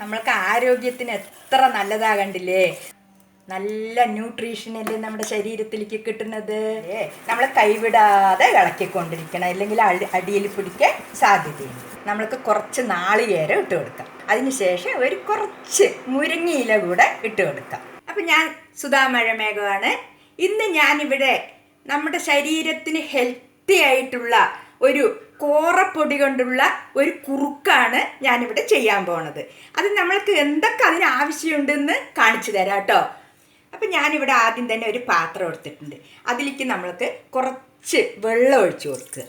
നമ്മൾക്ക് ആരോഗ്യത്തിന് എത്ര നല്ലതാ കണ്ടില്ലേ നല്ല ന്യൂട്രീഷനല്ലേ നമ്മുടെ ശരീരത്തിലേക്ക് കിട്ടുന്നത്? നമ്മൾ കൈവിടാതെ ഇളക്കിക്കൊണ്ടിരിക്കണം. അല്ലെങ്കിൽ അടി അടിയിൽ പിടിക്കാൻ സാധ്യതയുണ്ട് നമ്മൾക്ക് കുറച്ച് നാളികേരം ഇട്ട് കൊടുക്കാം. അതിനുശേഷം ഒരു കുറച്ച് മുരിങ്ങയില കൂടെ ഇട്ട് കൊടുക്കാം. അപ്പം ഞാൻ സുധാമഴമേഘമാണ് ഇന്ന് ഞാനിവിടെ നമ്മുടെ ശരീരത്തിന് ഹെൽത്തി ആയിട്ടുള്ള ഒരു കോറപ്പൊടി കൊണ്ടുള്ള ഒരു കുറുക്കാണ് ഞാനിവിടെ ചെയ്യാൻ പോണത്. അത് നമ്മൾക്ക് എന്തൊക്കെ അതിന് ആവശ്യമുണ്ടെന്ന് കാണിച്ചു തരാം കേട്ടോ. അപ്പം ഞാനിവിടെ ആദ്യം തന്നെ ഒരു പാത്രം എടുത്തിട്ടുണ്ട്. അതിലേക്ക് നമ്മൾക്ക് കുറച്ച് വെള്ളം ഒഴിച്ചു കൊടുക്കുക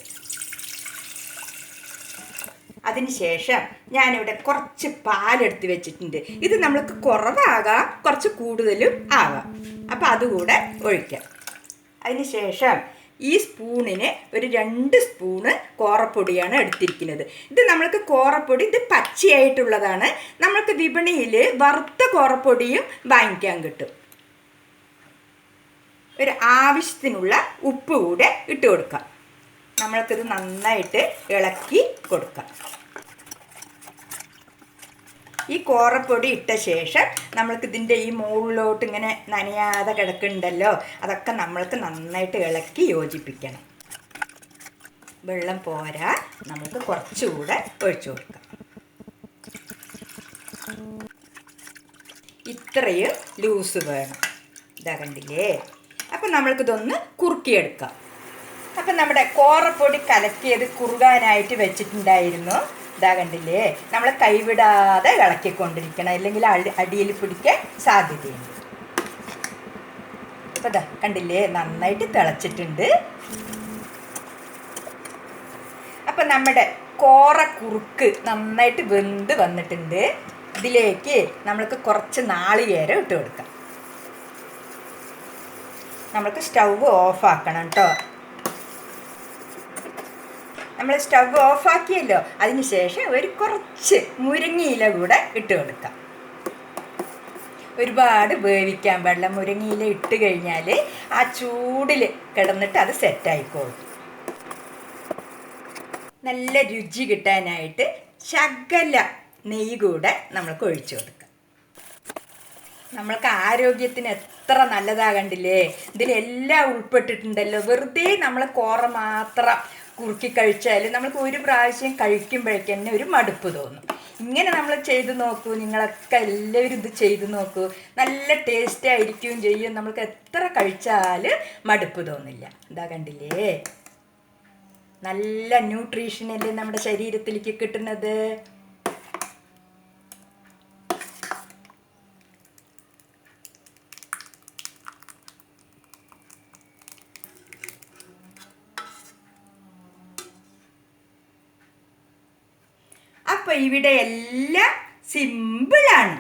അതിനുശേഷം ഞാനിവിടെ കുറച്ച് പാലെടുത്ത് വെച്ചിട്ടുണ്ട്. ഇത് നമ്മൾക്ക് കുറവാകാം കുറച്ച് കൂടുതലും ആവാം. അപ്പം അതുകൂടെ ഒഴിക്കാം. അതിനുശേഷം ഈ സ്പൂണിന് ഒരു രണ്ട് സ്പൂണ് കോറപ്പൊടിയാണ് എടുത്തിരിക്കുന്നത്. ഇത് നമ്മൾക്ക് കോറപ്പൊടി ഇത് പച്ചയായിട്ടുള്ളതാണ്. നമ്മൾക്ക് വിപണിയിൽ വറുത്ത കോറപ്പൊടിയും വാങ്ങിക്കാൻ കിട്ടും. ഒരു ആവശ്യത്തിനുള്ള ഉപ്പ് കൂടെ ഇട്ട് കൊടുക്കാം. നമ്മൾക്കിത് നന്നായിട്ട് ഇളക്കി കൊടുക്കാം. ഈ കോറപ്പൊടി ഇട്ട ശേഷം നമ്മൾക്ക് ഇതിന്റെ ഈ മുകളിലോട്ട് ഇങ്ങനെ നനയാതെ കിടക്കുന്നുണ്ടല്ലോ അതൊക്കെ നമ്മൾക്ക് നന്നായിട്ട് ഇളക്കി യോജിപ്പിക്കണം. വെള്ളം പോരാ നമുക്ക് കുറച്ചുകൂടെ ഒഴിച്ചു കൊടുക്കാം. ഇത്രയും ലൂസ് വേണം. ഇതാ കണ്ടില്ലേ? അപ്പം നമ്മൾക്കിതൊന്ന് കുറുക്കിയെടുക്കാം. അപ്പം നമ്മുടെ കോറപ്പൊടി കലക്കിയത് കുറുകാനായിട്ട് വെച്ചിട്ടുണ്ടായിരുന്നു. ഇതാ കണ്ടില്ലേ? നമ്മൾ കൈവിടാതെ ഇളക്കിക്കൊണ്ടിരിക്കണം. അല്ലെങ്കിൽ അടി അടിയിൽ പിടിക്കാൻ സാധ്യതയുണ്ട്. ഇപ്പൊ ഇതാ കണ്ടില്ലേ? നന്നായിട്ട് തിളച്ചിട്ടുണ്ട്. അപ്പം നമ്മുടെ കോറ കുറുക്ക് നന്നായിട്ട് വെന്ത് വന്നിട്ടുണ്ട്. ഇതിലേക്ക് നമ്മൾക്ക് കുറച്ച് നാളികേരം ഇട്ട് കൊടുക്കാം. നമ്മൾക്ക് ഓഫ് ആക്കണം കേട്ടോ. നമ്മൾ സ്റ്റവ് ഓഫാക്കിയല്ലോ. അതിന് ശേഷം ഒരു കുറച്ച് മുരിങ്ങയില കൂടെ ഇട്ട് കൊടുക്കാം. ഒരുപാട് വേവിക്കാൻ പാടില്ല. മുരിങ്ങയില ഇട്ട് കഴിഞ്ഞാൽ ആ ചൂടിൽ കിടന്നിട്ട് അത് സെറ്റായിക്കോളും നല്ല രുചി കിട്ടാനായിട്ട് ശകല നെയ്യ് കൂടെ നമ്മൾക്ക് ഒഴിച്ചു കൊടുക്കാം. നമ്മൾക്ക് ആരോഗ്യത്തിന് എത്ര നല്ലതാകണ്ടില്ലേ ഇതിലെല്ലാം ഉൾപ്പെട്ടിട്ടുണ്ടല്ലോ. വെറുതെ നമ്മൾ കോറ മാത്രം കുറുക്കി കഴിച്ചാൽ നമ്മൾക്ക് ഒരു പ്രാവശ്യം കഴിക്കുമ്പോഴേക്ക് തന്നെ ഒരു മടുപ്പ് തോന്നും. ഇങ്ങനെ നമ്മൾ ചെയ്ത് നോക്കൂ നിങ്ങളൊക്കെ എല്ലാവരും ഇത് ചെയ്ത് നോക്കൂ. നല്ല ടേസ്റ്റ് ആയിരിക്കുകയും ചെയ്യും. നമ്മൾക്ക് എത്ര കഴിച്ചാൽ മടുപ്പ് തോന്നില്ല. എന്താ കണ്ടില്ലേ? നല്ല ന്യൂട്രീഷനല്ലേ നമ്മുടെ ശരീരത്തിലേക്ക് കിട്ടുന്നത്? അപ്പൊ ഇവിടെ എല്ലാം സിമ്പിളാണ്